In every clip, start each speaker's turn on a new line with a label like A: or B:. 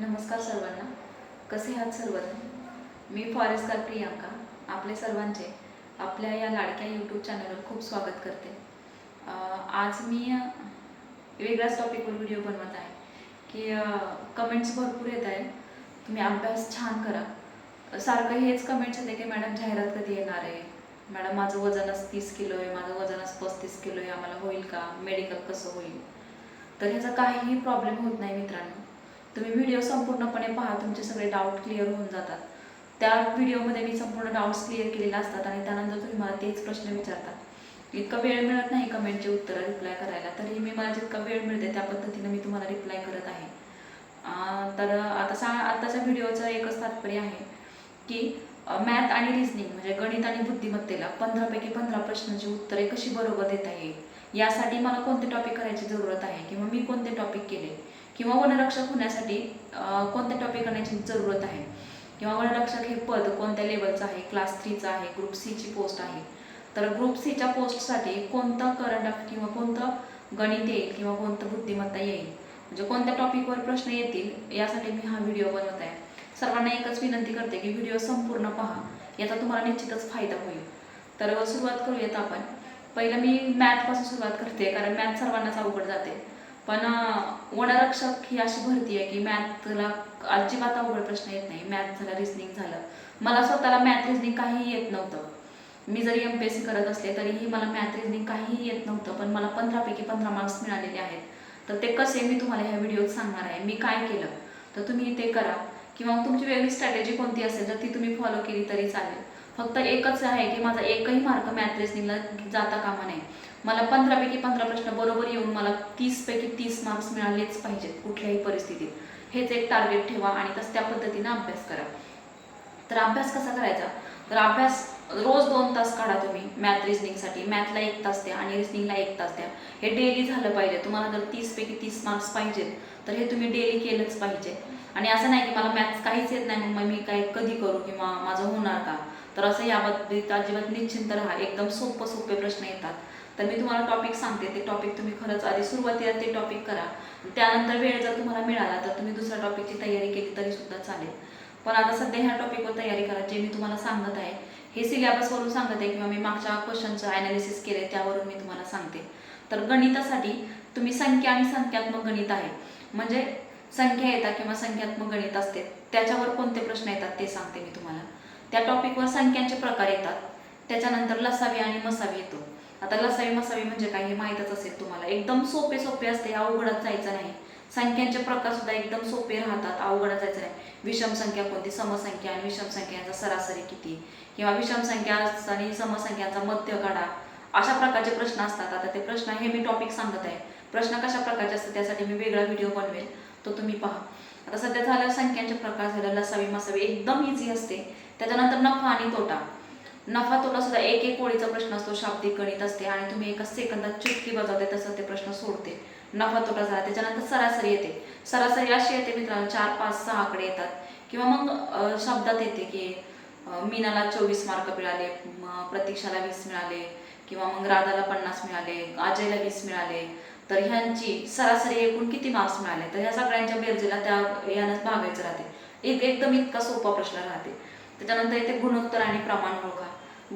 A: नमस्कार सर्वांना. कसे आहात सर्वजण? मी फॉरेस्टर प्रियांका. आपले सर्वांचे आपल्या या लाडक्या यूट्यूब चॅनलवर खूप स्वागत करते. आज मी वेगळ्याच टॉपिकवर व्हिडिओ बनवत आहे की कमेंट्स भरपूर येत आहे तुम्ही अभ्यास छान करा. सारखं हेच कमेंट्स येते की मॅडम जाहिरात कधी येणार आहे? मॅडम माझं वजनच तीस किलो आहे. माझं वजनच पस्तीस किलो आहे. आम्हाला होईल का? मेडिकल कसं होईल? तर ह्याचा काहीही प्रॉब्लेम होत नाही मित्रांनो. तुम्ही व्हिडिओ संपूर्णपणे पहा तुमचे सगळे डाऊट क्लिअर होऊन जातात. त्या व्हिडिओमध्ये मी संपूर्ण डाऊट्स क्लिअर केलेले असतात आणि त्यानंतर तुम्ही मला तेच प्रश्न विचारतात इतका वेळ मिळत नाही कमेंटचे उत्तरं रिप्लाय करायला तरी मी मला जितका वेळ मिळते त्या पद्धतीनं मी तुम्हाला रिप्लाय करत आहे. तर आता सा आत्ताच्या व्हिडिओचं एकच तात्पर्य आहे की मॅथ आणि रिझनिंग म्हणजे गणित आणि बुद्धिमत्तेला पंधरापैकी पंधरा प्रश्नांची उत्तरे कशी बरोबर देता येईल? यासाठी मला कोणते टॉपिक करायची जरूरत आहे? किंवा मी कोणते टॉपिक केले? किंवा वनरक्षक होण्यासाठी कोणत्या टॉपिक करण्याची जरूरत आहे? किंवा वनरक्षक हे पद कोणत्या लेवलचं आहे? क्लास थ्रीचं आहे ग्रुप सीची पोस्ट आहे. तर ग्रुप सीच्या पोस्टसाठी कोणतं करंट किंवा कोणतं गणित येईल किंवा कोणतं बुद्धिमत्ता येईल? म्हणजे कोणत्या टॉपिकवर प्रश्न येतील यासाठी मी हा व्हिडिओ बनवत आहे. सर्वांना एकच विनंती करते की व्हिडिओ संपूर्ण पहा. याचा तुम्हाला निश्चितच फायदा होईल. तर सुरुवात करूयात आपण. पहिलं मी मॅथपासून सुरुवात करते कारण मॅथ सर्वांनाच अवघड जाते. पण वनरक्षक ही अशी भरती आहे की मॅथला अजिबात अवघड प्रश्न येत नाही. मॅथ झालं रिझनिंग झालं. मला स्वतःला मॅथ रिझनिंग काहीही येत नव्हतं. मी जरी एम पी एस सी करत असले तरीही मला मॅथ रिझनिंग काहीही येत नव्हतं पण मला पंधरापैकी पंधरा मार्क्स मिळालेले आहेत. तर ते कसे मी तुम्हाला ह्या व्हिडिओत सांगणार आहे. मी काय केलं? तर तुम्ही ते करा. किंवा तुमची वेगळी स्ट्रॅटेजी कोणती असेल तर ती तुम्ही फॉलो केली तरी चालेल. फक्त एकच आहे की माझा एकही मार्क मॅथ रिझनिंगला जाता कामा नाही मला पंधरापैकी पंधरा प्रश्न बरोबर येऊन मला तीसपैकी तीस मार्क्स मिळालेच पाहिजेत कुठल्याही परिस्थितीत. हेच एक टार्गेट ठेवा आणि तस त्या पद्धतीनं अभ्यास करा. तर अभ्यास कसा करायचा? तर अभ्यास रोज दोन तास काढा तुम्ही मॅथ रिझनिंगसाठी मॅथला एक तास द्या आणि रिझनिंगला एक तास द्या. हे डेली झालं पाहिजे. तुम्हाला जर तीसपैकी तीस मार्क्स पाहिजेत तर हे तुम्ही डेली केलंच पाहिजे. आणि असं नाही की मला मॅथ्स काहीच येत नाही मग मी काय कधी करू किंवा माझं होणार का? तर असं याबाबतीत अजिबात निश्चिंत राहा. एकदम सोपं सोपे प्रश्न येतात. तर मी तुम्हाला टॉपिक सांगते. ते टॉपिक तुम्ही खरंच आधी सुरुवातीला ते टॉपिक करा. त्यानंतर वेळ जर तुम्हाला मिळाला तर तुम्ही दुसऱ्या टॉपिकची तयारी केली तरी सुद्धा चालेल. पण आता सध्या ह्या टॉपिकवर तयारी करा. जे मी तुम्हाला सांगत आहे हे सिलेबसवरून सांगत आहे किंवा मी मागच्या क्वेश्चनचं ॲनालिसिस केले त्यावरून मी तुम्हाला सांगते. तर गणितासाठी तुम्ही संख्या आणि संख्यात्मक गणित आहे. म्हणजे संख्या येतात किंवा संख्यात्मक गणित असते. त्याच्यावर कोणते प्रश्न येतात ते सांगते मी तुम्हाला. त्या टॉपिकवर संख्यांचे प्रकार येतात. त्याच्यानंतर लसावी आणि मसावी येतो. आता लसावी मसावी म्हणजे काय हे माहीतच असेल तुम्हाला. एकदम सोपे सोपे असते अवघडच जायचं नाही. संख्यांचे प्रकार सुद्धा एकदम सोपे राहतात अवघडच जायचं नाही. विषम संख्या कोणती? समसंख्या आणि विषम संख्यांचा सरासरी किती? किंवा विषम संख्या आणि समसंख्यांचा मध्य काढा. अशा प्रकारचे प्रश्न असतात. आता ते प्रश्न हे मी टॉपिक सांगत आहे. प्रश्न कशा प्रकारचे असतात त्यासाठी मी वेगळा व्हिडिओ बनवेल. तो तुम्ही पहा. आता सध्या झालं संख्यांचे प्रकार झालं लसावी मसावी एकदम इझी असते. त्याच्यानंतर नफा आणि तोटा. नफा तोटा सुद्धा एक एक ओळीचा प्रश्न असतो शाब्दिक गणित असते आणि तुम्ही एका सेकंदात चुटकी बजावते तसं ते प्रश्न सोडते. नफा तोटा झाला त्याच्यानंतर सरासरी येते. सरासरी अशी येते मित्रांनो चार पाच सहा आकडे येतात. किंवा मग शब्दात येते की मीनाला चोवीस मार्क मिळाले प्रतीक्षाला वीस मिळाले किंवा मग राधाला पन्नास मिळाले अजयला वीस मिळाले तर ह्यांची सरासरी एकूण किती मार्क्स मिळाले? तर ह्या सगळ्यांच्या बेरजेला त्या यानंच भागायचं राहते. एक एकदम इतका सोपा प्रश्न राहते. त्याच्यानंतर येते गुणोत्तर आणि प्रमाण ओळखा.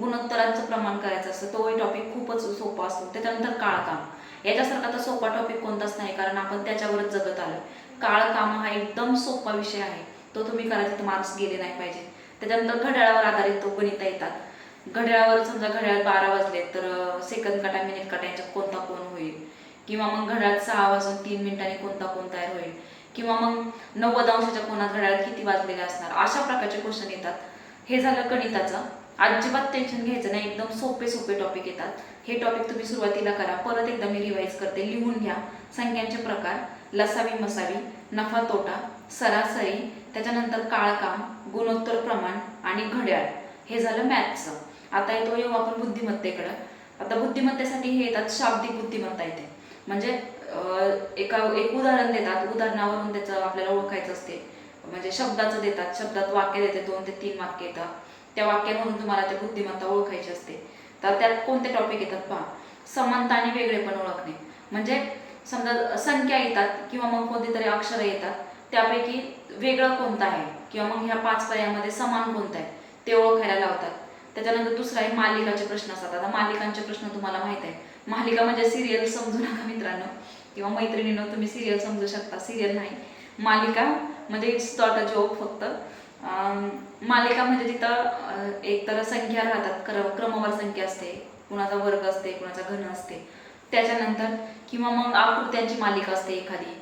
A: गुणोत्तरांचं प्रमाण करायचं असतं. तोही टॉपिक खूपच सोपा असतो. त्याच्यानंतर काळकाम याच्यासारखा तर सोपा टॉपिक कोणताच नाही कारण आपण त्याच्यावरच जगत आलो काळकाम हा एकदम सोपा विषय आहे. तो तुम्ही करा तिथे मार्क्स गेले नाही पाहिजे त्याच्यानंतर घड्याळावर आधारित तो गणित येतात. घड्याळावर समजा घड्याळ बारा वाजले तर सेकंद काटा मिनिट काटा यांच्यात कोणता कोण होईल? किंवा मग घड्याळ सहा वाजून तीन मिनिटांनी कोणता कोण तयार होईल? किंवा मग नव्वद अंशाच्या कोणात घड्याळात किती वाजलेले असणार? अशा प्रकारचे क्वेश्चन येतात. हे झालं गणिताचं. अजिबात टेन्शन घ्यायचं नाही. एकदम सोपे सोपे टॉपिक येतात. हे टॉपिक तुम्ही सुरुवातीला करा. परत एकदा मी रिवाईज करते. लिहून घ्या. संख्यांचे प्रकार. लसावी मसावी. नफा तोटा. सरासरी. त्याच्यानंतर काळकाम. गुणोत्तर प्रमाण. आणि घड्याळ. हे झालं मॅथ्सचं आता येतो येऊ आपण बुद्धिमत्तेकडं. आता बुद्धिमत्तेसाठी हे येतात शाब्दिक बुद्धिमत्ता येते म्हणजे एका एक उदाहरण देतात. उदाहरणावरून त्याचं आपल्याला ओळखायचं असते. म्हणजे शब्दाचं देतात. शब्दात वाक्य देते. दोन ते तीन वाक्य येतात त्या वाक्यावरून तुम्हाला ते बुद्धिमत्ता ओळखायची असते. तर त्यात कोणते टॉपिक येतात पहा? समानता आणि वेगळेपण ओळखणे. म्हणजे समजा संख्या येतात किंवा मग कोणती तरी अक्षरं येतात त्यापैकी वेगळं कोणतं आहे? किंवा मग ह्या पाच पर्यायामध्ये समान कोणतं आहे? ते ओळखायला लावतात. त्याच्यानंतर दुसरा आहे मालिकाचे प्रश्न असतात. आता मालिकांचे प्रश्न तुम्हाला माहीत आहे. मालिका म्हणजे सिरियल समजू नका मित्रांनो. किंवा मैत्रिणीनं तुम्ही सिरियल समजू शकता. सिरियल नाही. मालिका म्हणजे इट्स नॉट अ जोक फक्त. मालिका म्हणजे तिथं एकतर एक तर संख्या राहतात क्रम क्रमवार संख्या असते कुणाचा वर्ग असते कुणाचा घन असते. त्याच्यानंतर किंवा मग आकृत्यांची मालिका असते एखादी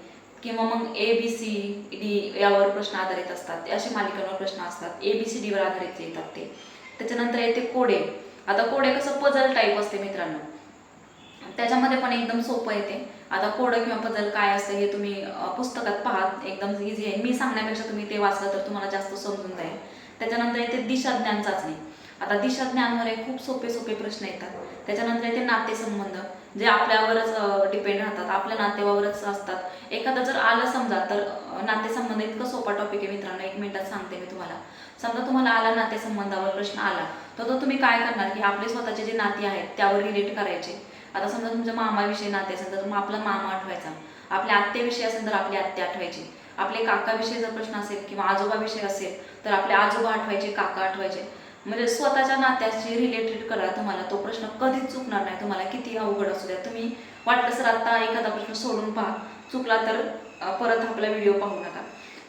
A: किंवा मग ए बी सी डी यावर प्रश्न आधारित असतात असे मालिकांवर प्रश्न असतात. ए बी सी डीवर आधारित येतात ते. त्याच्यानंतर येते कोडे. आता कोडे कसं पझल टाईप असते मित्रांनो. त्याच्यामध्ये पण एकदम सोपं येते. आता कोडं किंवा बदल काय असतं हे तुम्ही पुस्तकात पाहात. एकदम इझी आहे. मी सांगण्यापेक्षा तुम्ही ते वाचलं तर तुम्हाला जास्त समजून जाईल. त्याच्यानंतर येते दिशा ज्ञान चाचणी. आता दिशाज्ञानमध्ये खूप सोपे सोपे प्रश्न येतात. त्याच्यानंतर येते नातेसंबंध जे आपल्यावरच डिपेंड राहतात. आपल्या नातेवावरच असतात. एखादं जर आलं समजा तर नातेसंबंध इतकं सोपा टॉपिक आहे मित्रांनो. एक मिनिटात सांगते मी तुम्हाला. समजा तुम्हाला आला नातेसंबंधावर प्रश्न आला तर तो तुम्ही काय करणार की आपले स्वतःचे जे नाते आहेत त्यावर रिलेट करायचे. आता समजा तुमच्या मामाविषयी नाते असेल तर मग आपला मामा आठवायचा. आपल्या आत्याविषयी असेल तर आपली आत्या आठवायची. आपले काकाविषयी जर प्रश्न असेल किंवा आजोबाविषयी असेल तर आपले आजोबा आठवायचे काका आठवायचे. म्हणजे स्वतःच्या नात्याशी रिलेटेड करा तुम्हाला. तो प्रश्न कधीच चुकणार नाही. तुम्हाला किती अवघड असू द्या. तुम्ही वाटलं सर आता एखादा प्रश्न सोडून पहा. चुकला तर परत आपला व्हिडिओ पाहू नका.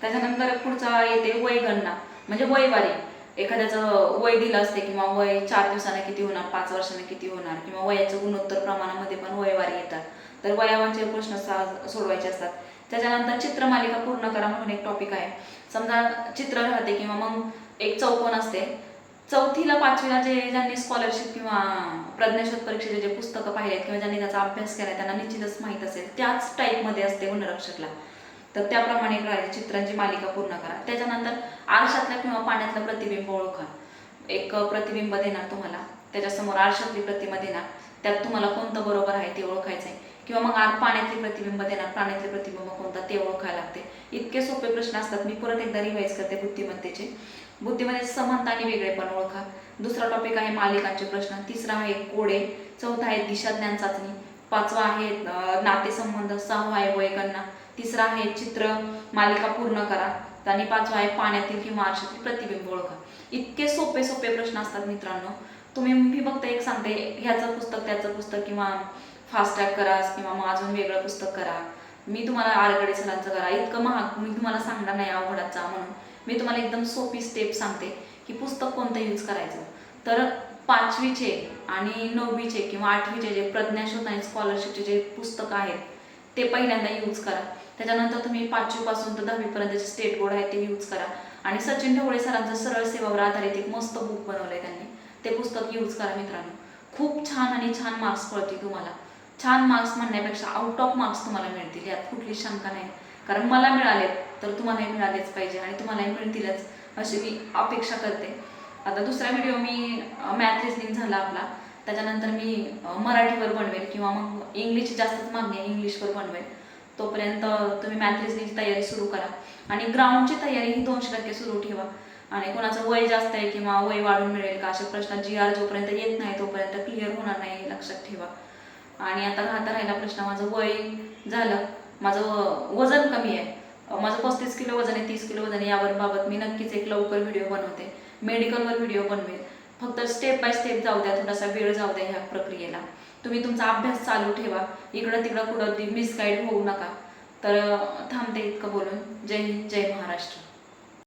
A: त्याच्यानंतर पुढचा येते वयगणना म्हणजे वयवारी एखाद्याचं वय दिलं असते किंवा वय चार दिवसांना किती होणार पाच वर्षांना किती होणार किंवा वयाचं गुणोत्तर प्रमाणामध्ये पण वयवारी येतात. तर वयावांचे प्रश्न सा- सोडवायचे असतात. त्याच्यानंतर चित्रमालिका पूर्ण करा म्हणून एक टॉपिक आहे. समजा चित्र राहते किंवा मग एक चौकोन असते. चौथीला पाचवीला जे ज्यांनी स्कॉलरशिप किंवा प्रज्ञाशोध परीक्षेचे जे पुस्तकं पाहिलेत किंवा ज्यांनी त्याचा अभ्यास केला त्यांना निश्चितच माहीत असेल. त्याच टाईपमध्ये असते गुणरक्षकला. तर त्याप्रमाणे करायची चित्रांची मालिका पूर्ण करा. त्याच्यानंतर आरशातल्या किंवा पाण्यातलं प्रतिबिंब ओळखा. एक प्रतिबिंब देणार तुम्हाला. त्याच्यासमोर आरशातली प्रतिमा देणार. त्यात तुम्हाला कोणतं बरोबर आहे ते ओळखायचं आहे किंवा मग आर पाण्यातले प्रतिबिंब देणार. पाण्यातले प्रतिबिंब कोणता ते ओळखायला लागते. इतके सोपे प्रश्न असतात. मी परत एकदा रिवाईज करते बुद्धिमत्तेचे. बुद्धिमत्तेचे समानता आणि वेगळेपण ओळखा. दुसरा टॉपिक आहे मालिकांचे प्रश्न. तिसरा आहे कोडे. चौथा आहे दिशा ज्ञान चाचणी. पाचवा आहे नातेसंबंध. सहावा आहे वयकांना तिसरा आहे चित्र. मालिका पूर्ण करा. आणि पाचवा आहे पाण्यातील किंवा आरशातील प्रतिबिंब ओळखा. इतके सोपे सोपे प्रश्न असतात मित्रांनो. तुम्ही मी फक्त एक सांगते ह्याचं पुस्तक त्याचं पुस्तक किंवा फास्टॅग करा किंवा मग अजून वेगळं पुस्तक करा. मी तुम्हाला आरगडे सरांचं करा. इतकं महाग मी तुम्हाला सांगणार नाही अवघडाचा म्हणून. मी तुम्हाला एकदम सोपी स्टेप सांगते की पुस्तक कोणतं यूज करायचं. तर पाचवीचे आणि नववीचे किंवा आठवीचे जे प्रज्ञाशोध आणि स्कॉलरशिपचे जे पुस्तकं आहेत ते पहिल्यांदा यूज करा. त्याच्यानंतर तुम्ही पाचवीपासून तर दहावीपर्यंतचे स्टेट बोर्ड आहे ते यूज करा. आणि सचिन ढवळे सरांचं सरळ सेवावर आधारित एक मस्त बुक बनवलं आहे त्यांनी. ते पुस्तक यूज करा मित्रांनो. खूप छान आणि छान मार्क्स पडतील तुम्हाला. छान मार्क्स म्हणण्यापेक्षा आउट ऑफ मार्क्स तुम्हाला मिळतील. यात कुठली शंका नाही. कारण मला मिळालेत तर तुम्हालाही मिळालेच पाहिजे आणि तुम्हालाही मिळतीलच अशी मी अपेक्षा करते. आता दुसरा व्हिडिओ मी मॅथ रिजनिंग झाला आपला. त्याच्यानंतर मी मराठीवर बनवेल किंवा मग इंग्लिशची जास्तच मागणी आहे इंग्लिशवर बनवेल. तोपर्यंत तुम्ही मॅथ रिजनिंगची तयारी सुरू करा. आणि ग्राउंडची तयारी ही दोनशे टक्के सुरू ठेवा. आणि कोणाचं वय जास्त आहे किंवा वय वाढून मिळेल का अशा प्रश्न जी आर जोपर्यंत येत नाही तोपर्यंत क्लिअर होणार नाही लक्षात ठेवा. आणि आता राहता राहिला प्रश्न माझं वय झालं. माझं वजन कमी आहे. माझं पस्तीस किलो वजन आहे तीस किलो वजन आहे. यावर बाबत मी नक्कीच एक लवकर व्हिडिओ बनवते. मेडिकलवर व्हिडिओ बनवेल. फक्त स्टेप बाय स्टेप जाऊ द्या थोडासा वेळ जाऊ द्या ह्या प्रक्रियेला. तुम्ही तुमचा अभ्यास चालू ठेवा. इकडं तिकडं कुठं मिसगाईड होऊ नका. तर थांबते इतकं बोलून. जय हिंद जय महाराष्ट्र.